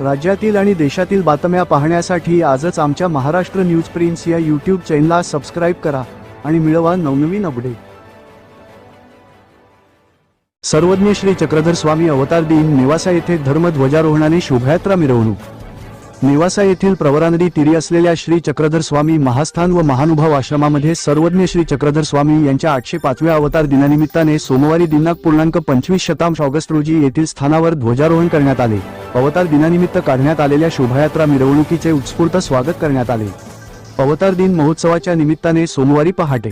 राज्यातील आणि देशातील बातम्या पाहण्यासाठी आजच आमच्या महाराष्ट्र न्यूज प्रिन्स या यूट्यूब चॅनलला सबस्क्राईब करा आणि मिळवा नवनवीन अपडेट. सर्वज्ञ श्री चक्रधर स्वामी अवतार दिन नेवासा येथे धर्मध्वजारोहणाने शोभायात्रा मिरवणूक. नेवासा येथील प्रवरानदी तिरी असलेल्या श्री चक्रधर स्वामी महास्थान व महानुभाव आश्रमामध्ये सर्वज्ञ श्री चक्रधर स्वामी यांच्या आठशे पाचव्या अवतार दिनानिमित्ताने सोमवारी दिनांक पूर्णांक पंचवीस शतांश ऑगस्ट रोजी येथील स्थानावर ध्वजारोहण करण्यात आले. अवतार दिनानिमित्त काढण्यात आलेल्या शोभायात्रा मिरवणुकीचे उत्स्फूर्त स्वागत करण्यात आले. अवतार दिन महोत्सवाच्या निमित्ताने सोमवारी पहाटे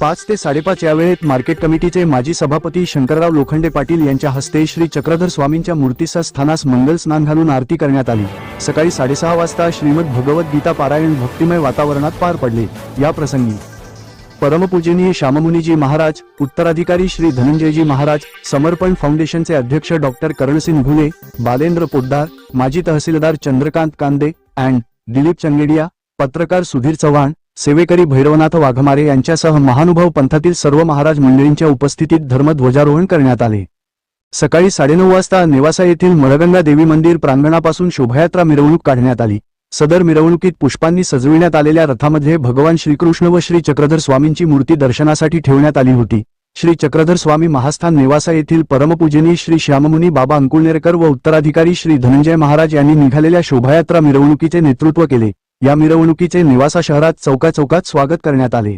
पाच ते साडेपाच या वेळेत मार्केट कमिटीचे माजी सभापती शंकरराव लोखंडे पाटील यांच्या हस्ते श्री चक्रधर स्वामींच्या मूर्तीसह स्थानास मंगल स्नान घालून आरती करण्यात आली. सकाळी साडेसहा वाजता श्रीमद भगवत गीता पारायण भक्तिमय वातावरणात पार पडले. या प्रसंगी परमपूजनीय श्याममुनीजी महाराज उत्तराधिकारी श्री धनंजयजी महाराज समर्पण फाउंडेशनचे अध्यक्ष डॉक्टर करणसिंग घुले बालेंद्र पोद्दार माजी तहसीलदार चंद्रकांत कांदे अँड दिलीप चंगेडिया पत्रकार सुधीर चव्हाण सेवेकरी भैरवनाथ वाघमारे यांच्यासह महानुभाव पंथातील सर्व महाराज मंडळींच्या उपस्थितीत धर्मध्वजारोहण करण्यात आले. सकाळी साडेनऊ वाजता नेवासा येथील मळगंगा देवी मंदिर प्रांगणापासून शोभायात्रा मिरवणूक काढण्यात आली. सदर मिरवणुकीत पुष्पांनी सजविण्यात आलेल्या रथामध्ये भगवान श्रीकृष्ण व श्री चक्रधर स्वामींची मूर्ती दर्शनासाठी ठेवण्यात आली होती. श्री चक्रधर स्वामी महास्थान नेवासा येथील परमपूजनी श्री श्याममुनी बाबा अंकुळनेरकर व उत्तराधिकारी श्री धनंजय महाराज यांनी निघालेल्या शोभायात्रा मिरवणुकीचे नेतृत्व केले. या मिरवणुकीचे नेवासा शहरात चौका चौकात स्वागत करण्यात आले.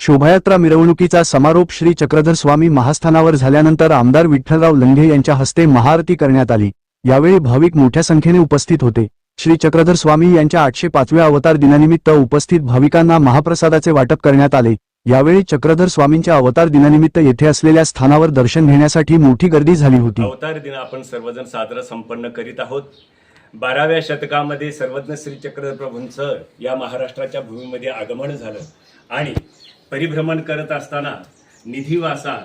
शोभायात्रा मिरवणुकीचा समारोप श्री चक्रधर स्वामी महास्थानावर झाल्यानंतर आमदार विठ्ठलराव लंघे यांच्या हस्ते महाआरती करण्यात आली. यावेळी भाविक मोठ्या संख्येने उपस्थित होते. श्री चक्रधर स्वामी यांच्या आठशे पाचव्या अवतार दिनानिमित्त उपस्थित भाविकांना महाप्रसादाचे वाटप करण्यात आले. यावेळी चक्रधर स्वामींच्या अवतार दिनानिमित्त येथे असलेल्या स्थानावर दर्शन घेण्यासाठी मोठी गर्दी झाली होती. अवतार दिन आपण सर्वजण साजरा संपन्न करीत आहोत. बाराव्या शतकामध्ये सर्वज्ञ श्री चक्रधर प्रभूंचं या महाराष्ट्राच्या भूमीमध्ये आगमन झालं आणि परिभ्रमण करत असताना निधिवासा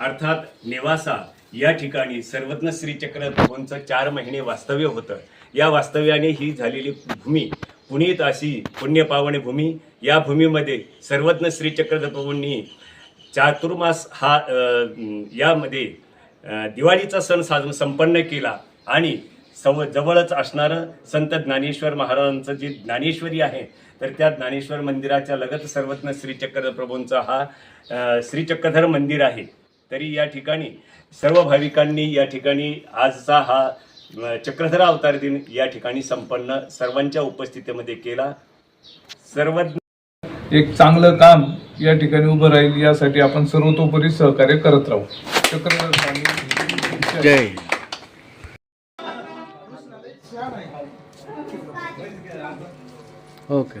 अर्थात निवासा या ठिकाणी सर्वज्ञ श्रीचक्र चार महिने वास्तव्य होतं. या वास्तव्याने ही झालेली भूमी पुनीत अशी पुण्यपावनी भूमी या भूमीमध्ये सर्वज्ञ श्रीचक्र चातुर्मास हा यामध्ये दिवाळीचा सण साजून संपन्न केला आणि सव जवळच असणारं संत ज्ञानेश्वर महाराजांचं जी ज्ञानेश्वरी आहे तर त्या ज्ञानेश्वर मंदिराच्या लगत सर्वज्ञ श्रीचक्र प्रभूंचा हा श्रीचक्रधर मंदिर आहे. तरी या ठिकाणी सर्व भाविकांनी या ठिकाणी आजचा हा चक्रधर अवतार दिन या ठिकाणी संपन्न सर्वांच्या उपस्थितीमध्ये केला. सर्वज्ञ एक चांगलं काम या ठिकाणी उभं राहील यासाठी आपण सर्वतोपरी सहकार्य करत राहू. चक्रधर स्वामी जय. ओके.